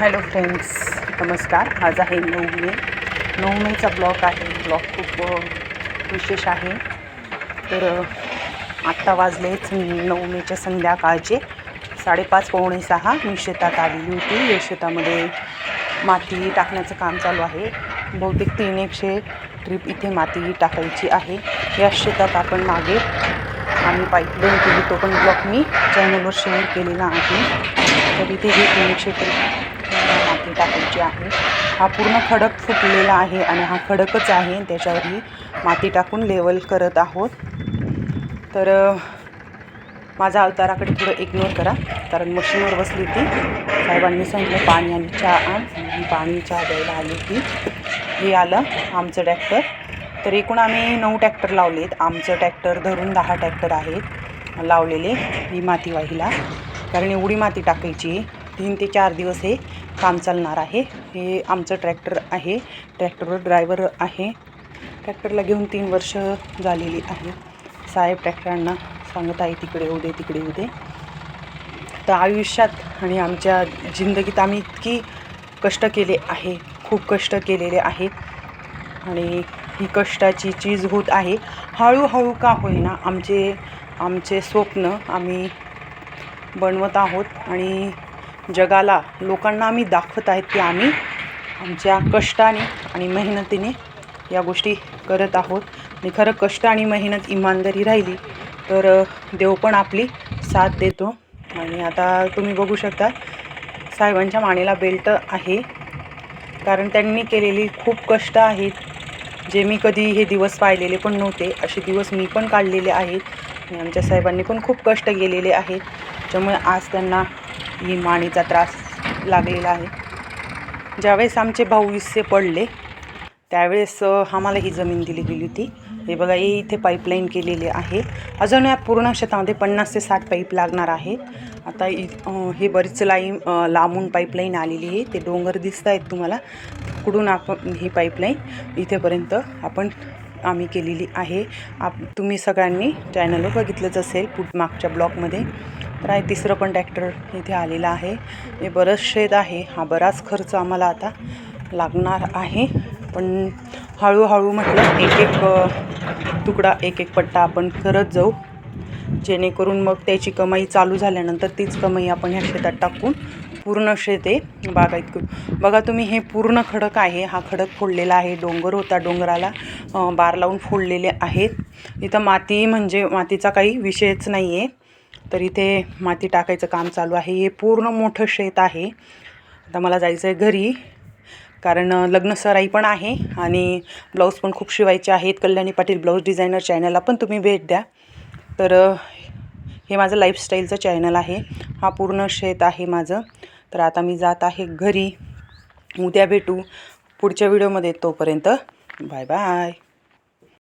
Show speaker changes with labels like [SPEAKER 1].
[SPEAKER 1] Hello friends नमस्कार. आज आहे नऊ मे. नऊ मेचा ब्लॉग आहे. ब्लॉग खूप विशेष आहे. तर आत्ता वाजलेच नऊ मेच्या संध्याकाळचे. साडेपाच पावणे सहा. मी शेतात आलेली होती. या शेतामध्ये माती टाकण्याचं काम चालू आहे. बहुतेक तीन एकशे ट्रीप इथे माती टाकायची आहे. या शेतात आपण मागे आम्ही पाईपलाईन केली. तो पण ब्लॉक मी चॅनलवर शेअर केलेला आहे. तर इथे हे तीन एकशे ट्रीप माती टाकायची आहे. हा पूर्ण खडक फुटलेला आहे आणि हा खडकच आहे. त्याच्यावरही माती टाकून लेवल करत आहोत. तर माझा अवताराकडे थोडं इग्नोर करा. कारण मशीनवर बसली होती. साहेबांनी सांगितलं पाणी आणि चहा आण. पाणी चहा द्यायला आली होती. हे आलं आमचं ट्रॅक्टर तर एकूण आम्ही नऊ ट्रॅक्टर लावलेत. आमचं ट्रॅक्टर धरून दहा ट्रॅक्टर आहेत लावलेले. ही माती वाहिला. कारण एवढी माती टाकायची तीन ते चार दिवस हे काम चालणार आहे. हे आमचं ट्रॅक्टर आहे. ट्रॅक्टरवर ड्रायव्हर आहे. ट्रॅक्टरला घेऊन तीन वर्ष झालेली आहे. साहेब ट्रॅक्टरांना सांगत आहे तिकडे उदे तिकडे उदे तर आयुष्यात आणि आमच्या जिंदगीत आम्ही इतकी कष्ट केले आहे. खूप कष्ट केलेले आहेत आणि ही कष्टाची चीज होत आहे. हळूहळू का होईना आमचे आमचे स्वप्न आम्ही बनवत आहोत. आणि जगाला लोकांना आम्ही दाखवत आहेत की आम्ही आमच्या कष्टाने आणि मेहनतीने या गोष्टी करत आहोत. आणि खरं कष्ट आणि मेहनत इमानदारी राहिली तर देव पण आपली साथ देतो. आणि आता तुम्ही बघू शकता साहेबांच्या मानेला बेल्ट आहे. कारण त्यांनी केलेली खूप कष्ट आहेत जे मी कधी हे दिवस पाहिलेले पण नव्हते. असे दिवस मी पण काढलेले आहेत. आणि आमच्या साहेबांनी पण खूप कष्ट केलेले आहेत. त्यामुळे आज त्यांना ही मानेचा त्रास लागलेला आहे. ज्यावेळेस आमचे भाऊ हिस्से पडले त्यावेळेस आम्हाला ही जमीन दिली गेली होती. हे बघा हे इथे पाईपलाईन केलेली आहे. अजून या पूर्ण शेतामध्ये पन्नास ते साठ पाईप लागणार आहेत. आता इ हे बरीच लाईन लांबून पाईपलाईन आलेली आहे. ते डोंगर दिसत आहेत तुम्हाला. कुठून आपण ही पाईपलाईन इथेपर्यंत आपण आम्ही केलेली आहे. आप तुम्ही सगळ्यांनी चॅनलवर बघितलंच असेल पुढ मागच्या ब्लॉकमध्ये तर आहे तिसरं पण ट्रॅक्टर इथे आलेलं आहे. हे बरंच शेत आहे. हा बराच खर्च आम्हाला आता लागणार आहे. पण हळूहळू म्हटलं एक एक तुकडा एक एक पट्टा आपण करत जाऊ. जेणेकरून मग त्याची कमाई चालू झाल्यानंतर तीच कमाई आपण ह्या शेतात टाकून पूर्ण शेते बागायत करू. बघा तुम्ही हे पूर्ण खडक आहे. हा खडक फोडलेला आहे. डोंगर होता डोंगराला बार लावून फोडलेले आहेत. इथं माती म्हणजे मातीचा काही विषयच नाही आहे तर इथे माती टाकायचं काम चालू आहे. हे पूर्ण मोठं शेत आहे. आता मला जायचं आहे घरी कारण लग्न सराई पण आहे आणि ब्लाऊज पण खूप शिवायचे आहेत. कल्याणी पाटील ब्लाऊज डिझायनर चॅनलला पण तुम्ही भेट द्या. तर हे माझं लाईफस्टाईलचं चॅनल आहे. हा पूर्ण शेत आहे माझं. तर आता मी जात आहे घरी. उद्या भेटू पुढच्या व्हिडिओमध्ये तोपर्यंत. Bye bye